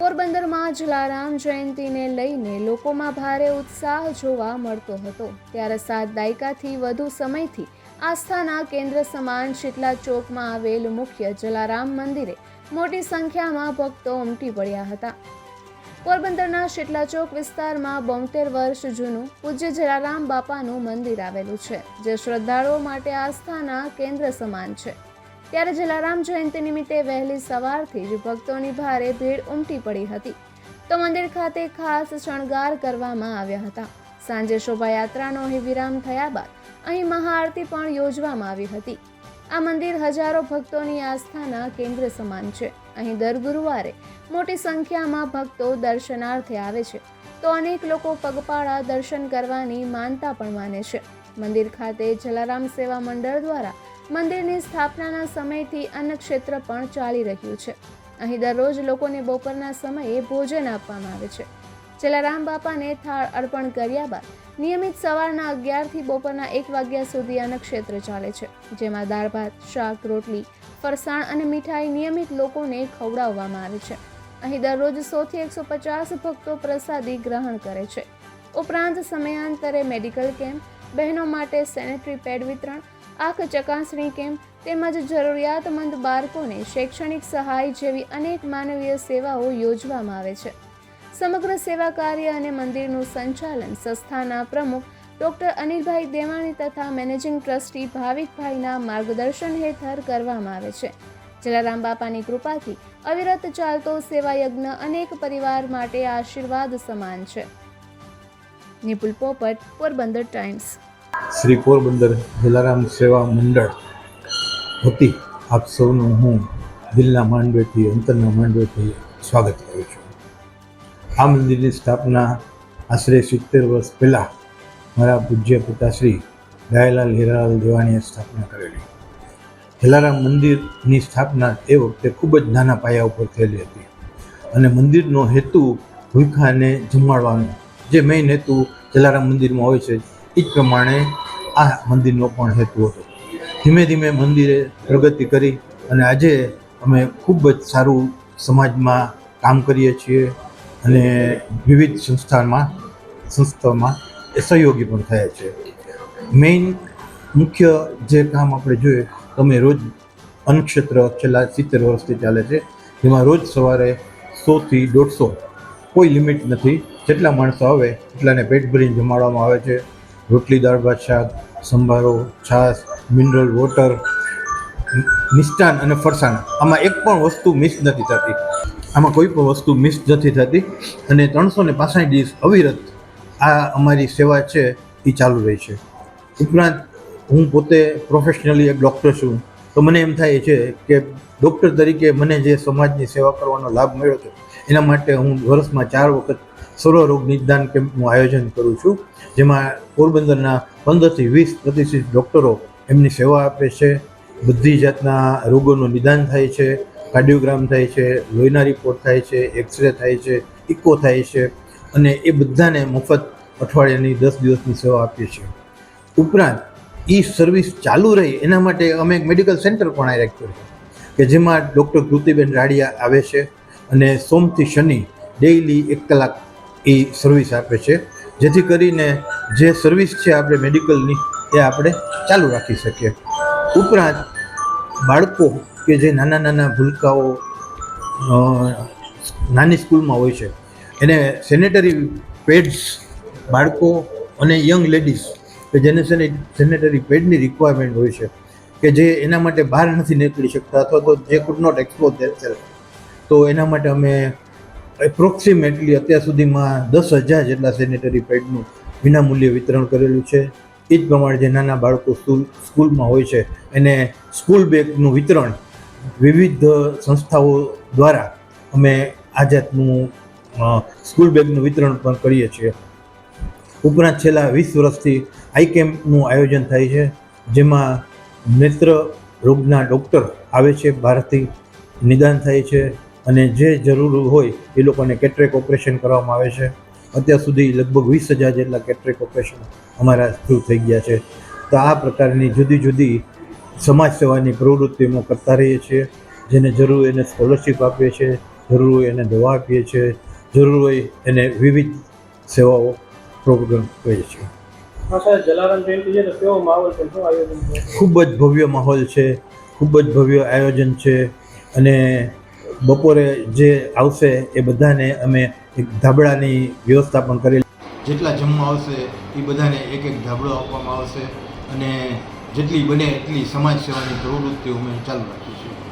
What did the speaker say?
પોરબંદરમાં જલારામ જયંતીને લઈને લોકોમાં ભારે ઉત્સાહ જોવા મળતો હતો. ત્યારે સાત દાયકાથી વધુ સમયથી આસ્થાના કેન્દ્ર સમાન શીતલા ચોકમાં આવેલ મુખ્ય જલારામ મંદિરે મોટી સંખ્યામાં ભક્તો ઉમટી પડ્યા હતા. પોરબંદરના શીતલા ચોક વિસ્તારમાં બોતેર વર્ષ જૂનું પૂજ્ય જલારામ બાપાનું મંદિર આવેલું છે, જે શ્રદ્ધાળુઓ માટે આસ્થાના કેન્દ્ર સમાન છે. ત્યારે જલારામ જયંતિ નિમિત્તે વહેલી સવારથી જ ભક્તોની ભારે ભીડ ઉમટી પડી હતી. તો મંદિર ખાતે ખાસ શણગાર કરવામાં આવ્યા હતા. સાંજે શોભાયાત્રાનો અહીં વિરામ થયા બાદ અહીં મહાઆરતી પણ યોજવામાં આવી હતી. આ મંદિર હજારો ભક્તોની આસ્થાના કેન્દ્ર સમાન છે. અહીં દર ગુરુવારે મોટી સંખ્યામાં ભક્તો દર્શનાર્થે આવે છે. તો અનેક લોકો પગપાળા દર્શન કરવાની માનતા પણ માને છે. મંદિર ખાતે જલારામ સેવા મંડળ દ્વારા મંદિરની સ્થાપનાના સમયથી અન્નક્ષેત્ર પણ ચાલી રહ્યું છે. અહીં દરરોજ લોકોને બપોરના સમયે ભોજન આપવામાં આવે છે. જલારામ બાપાને થાળ અર્પણ કર્યા બાદ નિયમિત સવારના અગિયારથી બપોરના એક વાગ્યા સુધી અન્નક્ષેત્ર ચાલે છે. જેમાં દાળ ભાત, શાક, રોટલી, ફરસાણ અને મીઠાઈ નિયમિત લોકોને ખવડાવવામાં આવે છે. અહીં દરરોજ સોથી એકસો પચાસ ભક્તો પ્રસાદી ગ્રહણ કરે છે. ઉપરાંત સમયાંતરે મેડિકલ કેમ્પ, બહેનો માટે સેનેટરી પેડ વિતરણ આંખ ચકાસણી કેમ્પ તેમજ જરૂરિયાતમંદ બાળકોને શૈક્ષણિક સહાય જેવી અનેક માનવીય સેવાઓ યોજવામાં આવે છે. સમગ્ર સેવા કાર્ય અને મંદિરનું સંચાલન સંસ્થાના પ્રમુખ ડૉક્ટર અનિલભાઈ દેવાણી તથા મેનેજિંગ ટ્રસ્ટી ભાવિકભાઈના માર્ગદર્શન હેઠળ કરવામાં આવે છે. જલારામ બાપાની કૃપાથી અવિરત ચાલતો સેવા યજ્ઞ અનેક પરિવાર માટે આશીર્વાદ સમાન છે. નિપુલ પોપટ પોરબંદર ટાઈમ્સ. શ્રી પોરબંદર જલારામ સેવા મંડળ વતી આપ સૌનું હું દિલના માંડવેથી, અંતરના માંડવેથી સ્વાગત કરું છું. આ મંદિરની સ્થાપના આશરે સિત્તેર વર્ષ પહેલાં મારા પૂજ્ય પિતાશ્રી દયાલાલ હીરાલાલ દેવાણીએ સ્થાપના કરેલી. જલારામ મંદિરની સ્થાપના એ વખતે ખૂબ જ નાના પાયા ઉપર થયેલી હતી અને મંદિરનો હેતુ ભૂખાને જમાડવાનો, જે મેઇન હેતુ જલારામ મંદિરમાં હોય છે એ જ પ્રમાણે આ મંદિરનો પણ હેતુ હતો. ધીમે ધીમે મંદિરે પ્રગતિ કરી અને આજે અમે ખૂબ જ સારું સમાજમાં કામ કરીએ છીએ અને વિવિધ સંસ્થામાં સંસ્થામાં એ સહયોગી પણ થયા છે. મેઇન મુખ્ય જે કામ આપણે જોઈએ તો અમે રોજ અન્નક્ષેત્ર છેલ્લા સિત્તેર વર્ષથી ચાલે છે. જેમાં રોજ સવારે સોથી દોઢસો, કોઈ લિમિટ નથી. જેટલા માણસો આવે, એટલાને પેટ ભરીને જમાડવામાં આવે છે. રોટલી દાળ ભાત, શાક, સંભારો, છાશ મિનરલ વોટર મિષ્ટાન અને ફરસાણ. આમાં એક પણ વસ્તુ મિસ નથી થતી. આમાં કોઈ પણ વસ્તુ મિસ નથી થતી. અને ત્રણસો ને પાસઠ દિવસ અવિરત આ અમારી સેવા છે એ ચાલુ રહી છે. ઉપરાંત, હું પોતે પ્રોફેશનલી એક ડૉક્ટર છું. તો મને એમ થાય છે કે ડૉક્ટર તરીકે મને જે સમાજની સેવા કરવાનો લાભ મળ્યો છે એના માટે હું વર્ષમાં ચાર વખત સર્વરોગ નિદાન કેમ્પનું આયોજન કરું છું, જેમાં પોરબંદરના પંદરથી વીસ પ્રતિષ્ઠિત ડૉક્ટરો એમની સેવા આપે છે. બધી જાતના રોગોનું નિદાન થાય છે, કાર્ડિયોગ્રામ થાય છે, લોહીના રિપોર્ટ થાય છે, એક્સરે થાય છે, ઇકો થાય છે અને એ બધાને મફત અઠવાડિયાની દસ દિવસની સેવા આપીએ છીએ. ઉપરાંત એ સર્વિસ ચાલુ રહી એના માટે અમે એક મેડિકલ સેન્ટર પણ રાખ્યું છે કે જેમાં ડૉક્ટર કૃતિબેન રાડિયા આવે છે. અને સોમથી શનિ ડેઇલી એક કલાક એ સર્વિસ આપે છે. જેથી કરીને જે સર્વિસ છે આપણે મેડિકલની એ આપણે ચાલુ રાખી શકીએ. ઉપરાંત બાળકો કે જે નાના નાના ભૂલકાઓ નાની સ્કૂલમાં હોય છે, એને સેનેટરી પેડ્સ બાળકો અને યંગ લેડીઝ કે જેને સેનેટરી પેડની રિક્વાયરમેન્ટ હોય છે, કે જે એના માટે બહાર નથી નીકળી શકતા અથવા તો જે could not expose their self તો એના માટે અમે એપ્રોક્સિમેટલી અત્યાર સુધીમાં દસ હજાર જેટલા સેનેટરી પેડનું વિનામૂલ્યે વિતરણ કરેલું છે. એ જ પ્રમાણે જે નાના બાળકો સ્કૂલ, સ્કૂલમાં હોય છે, એને સ્કૂલ બેગનું વિતરણ વિવિધ સંસ્થાઓ દ્વારા અમે આ જાતનું સ્કૂલ બેગનું વિતરણ પણ કરીએ છીએ. ઉપરાંત છેલ્લા વીસ વર્ષથી આઈ કેમ્પનું આયોજન થાય છે, જેમાં નેત્ર રોગના ડૉક્ટર આવે છે, બહારથી નિદાન થાય છે અને જે જરૂર હોય એ લોકોને કેટરેક ઓપરેશન કરવામાં આવે છે. અત્યાર સુધી લગભગ વીસ હજાર જેટલા કેટરેક ઓપરેશન અમારા થ્રુ થઈ ગયા છે. તો આ પ્રકારની જુદી જુદી સમાજ સેવાની પ્રવૃત્તિઓ કરતા રહીએ છીએ. જેને જરૂર એને સ્કોલરશિપ આપીએ છીએ જરૂર હોય એને દવા આપીએ છીએ જરૂર હોય એને વિવિધ સેવાઓ પ્રોગ્રામ કરીએ છીએ. ખૂબ જ ભવ્ય માહોલ છે. ખૂબ જ ભવ્ય આયોજન છે. અને બપોરે જે આવશે એ બધાને અમે એક ધાબળાની વ્યવસ્થા પણ કરેલી જેટલા જમવા આવશે, એ બધાને એક એક ધાબળો આપવામાં આવશે અને જેટલી બને એટલી સમાજ સેવાની પ્રવૃત્તિઓ અમે ચાલુ રાખીએ